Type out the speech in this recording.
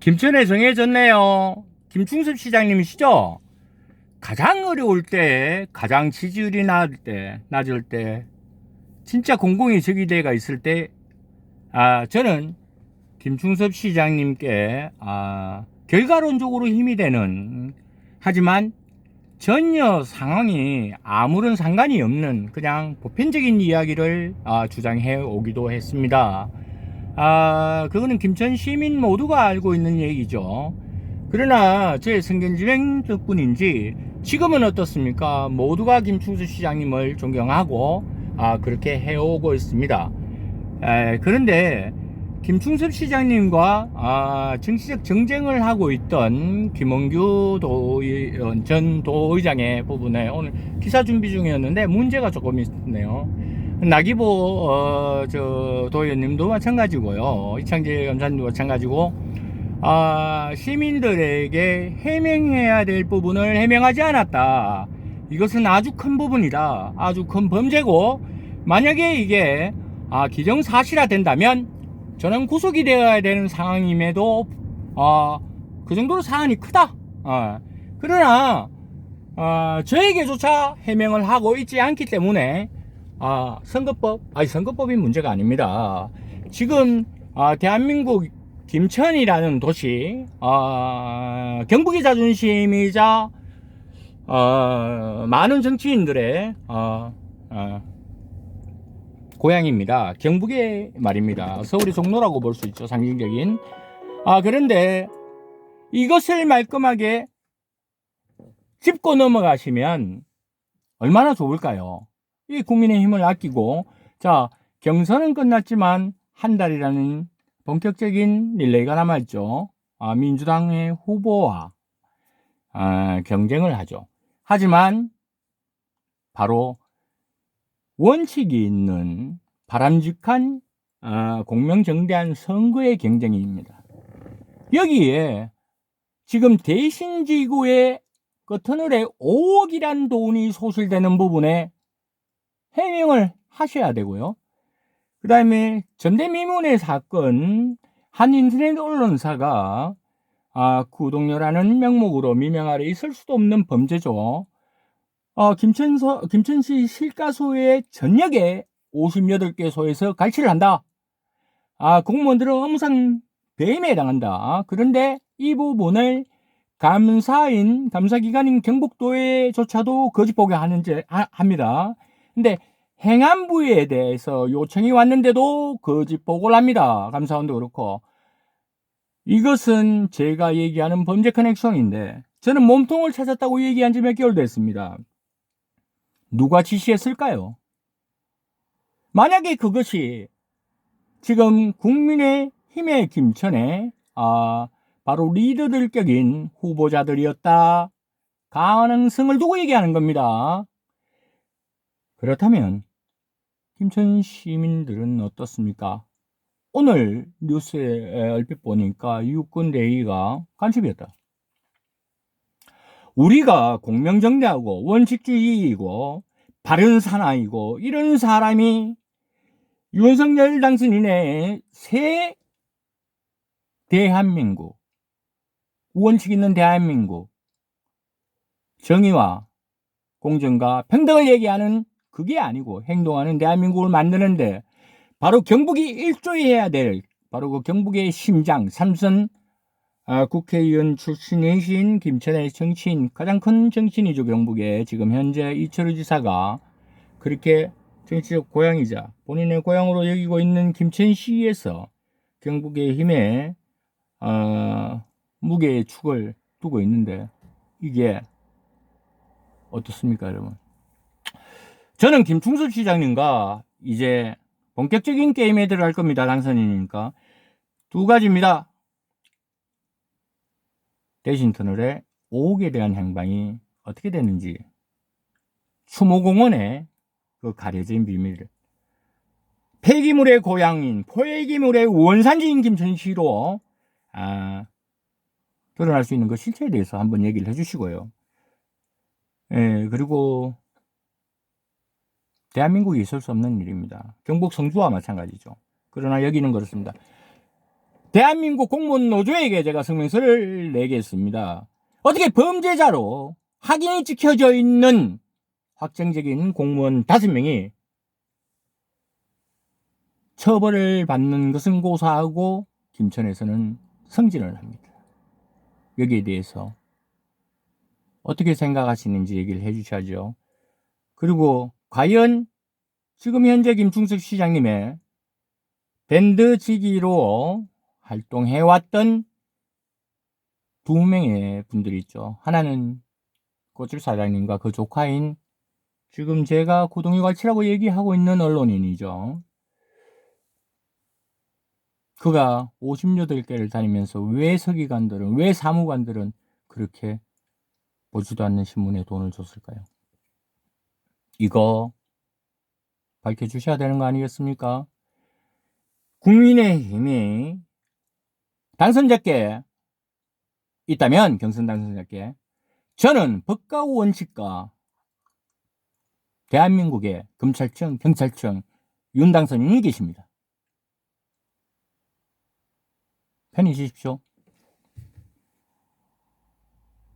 김천에 정해졌네요. 김충섭 시장님이시죠? 가장 어려울 때, 가장 지지율이 낮을 때, 낮을 때, 진짜 공공의 적이대가 있을 때, 아, 저는 김충섭 시장님께, 아, 결과론적으로 힘이 되는, 하지만 전혀 상황이 아무런 상관이 없는 그냥 보편적인 이야기를 아, 주장해 오기도 했습니다. 아, 그거는 김천 시민 모두가 알고 있는 얘기죠. 그러나 제 성견지명 덕분인지 지금은 어떻습니까? 모두가 김충수 시장님을 존경하고 아, 그렇게 해오고 있습니다. 에, 그런데 김충섭 시장님과 아, 정치적 정쟁을 하고 있던 김원규 도의, 어, 전 도의장의 부분에 오늘 기사 준비 중이었는데 문제가 조금 있네요. 나기보 어, 저 도의원님도 마찬가지고요. 이창재 검사님도 마찬가지고 아, 시민들에게 해명해야 될 부분을 해명하지 않았다. 이것은 아주 큰 부분이다. 아주 큰 범죄고 만약에 이게 아, 기정사실화 된다면 저는 구속이 되어야 되는 상황임에도 아, 그 정도로 사안이 크다. 아, 그러나 아, 저에게조차 해명을 하고 있지 않기 때문에 아, 선거법, 아니 선거법이 문제가 아닙니다. 지금 아, 대한민국 김천이라는 도시, 아, 경북의 자존심이자 어, 많은 정치인들의 어, 어, 고향입니다. 경북의 말입니다. 서울의 종로라고 볼 수 있죠. 상징적인. 아, 그런데 이것을 말끔하게 짚고 넘어가시면 얼마나 좋을까요? 이 국민의 힘을 아끼고, 자, 경선은 끝났지만 한 달이라는 본격적인 릴레이가 남아있죠. 아, 민주당의 후보와 아, 경쟁을 하죠. 하지만 바로 원칙이 있는 바람직한 아, 공명정대한 선거의 경쟁입니다. 여기에 지금 대신지구의 그 터널에 5억이란 돈이 소실되는 부분에 해명을 하셔야 되고요. 그 다음에 전대미문의 사건, 한 인터넷 언론사가 아, 구독료라는 명목으로 미명 아래 있을 수도 없는 범죄죠. 어, 김천서, 김천시 실가소의 전역에 58개 소에서 갈취를 한다. 아, 공무원들은 엄상 배임에 해당한다. 그런데 이 부분을 감사인, 감사기관인 경북도에조차도 거짓 보게 하는지, 하, 합니다. 근데 행안부에 대해서 요청이 왔는데도 거짓 보고를 합니다. 감사원도 그렇고. 이것은 제가 얘기하는 범죄 커넥션인데, 저는 몸통을 찾았다고 얘기한 지 몇 개월 됐습니다. 누가 지시했을까요? 만약에 그것이 지금 국민의 힘의 김천에 아, 바로 리더들격인 후보자들이었다 가능성을 두고 얘기하는 겁니다. 그렇다면 김천 시민들은 어떻습니까? 오늘 뉴스에 얼핏 보니까 육군 대위가 간첩이었다. 우리가 공명정대하고 원칙주의이고 바른 사나이고 이런 사람이 윤석열 당선인의 새 대한민국 원칙 있는 대한민국 정의와 공정과 평등을 얘기하는 그게 아니고 행동하는 대한민국을 만드는데 바로 경북이 일조해야 될 바로 그 경북의 심장 삼선 아, 국회의원 출신이신 김천의 정치인 가장 큰 정치인이죠 경북에. 지금 현재 이철우 지사가 그렇게 정치적 고향이자 본인의 고향으로 여기고 있는 김천시에서 경북의 힘에 어, 무게의 축을 두고 있는데 이게 어떻습니까 여러분 저는 김충섭 시장님과 이제 본격적인 게임에 들어갈 겁니다 당선인이니까. 두 가지입니다. 대신 터널의 5억에 대한 행방이 어떻게 됐는지. 추모공원의 그 가려진 비밀을. 폐기물의 고향인 폐기물의 원산지인 김천시로 아, 드러날 수 있는 그 실체에 대해서 한번 얘기를 해주시고요. 예, 그리고 대한민국이 있을 수 없는 일입니다. 경북 성주와 마찬가지죠. 그러나 여기는 그렇습니다. 대한민국 공무원 노조에게 제가 성명서를 내겠습니다. 어떻게 범죄자로 확인이 찍혀져 있는 확정적인 공무원 다섯 명이 처벌을 받는 것은 고사하고 김천에서는 승진을 합니다. 여기에 대해서 어떻게 생각하시는지 얘기를 해주셔야죠. 그리고 과연 지금 현재 김충석 시장님의 밴드 지기로 활동해왔던 두 명의 분들이 있죠. 하나는 꽃줄 사장님과 그 조카인 지금 제가 고동이갈치라고 얘기하고 있는 언론인이죠. 그가 58개를 다니면서 왜 서기관들은, 왜 사무관들은 그렇게 보지도 않는 신문에 돈을 줬을까요? 이거 밝혀주셔야 되는 거 아니겠습니까? 국민의힘이 당선자께 있다면 경선 당선자께 저는 법과 원칙과 대한민국의 검찰청, 경찰청, 윤 당선인이 계십니다. 편히 쉬십시오.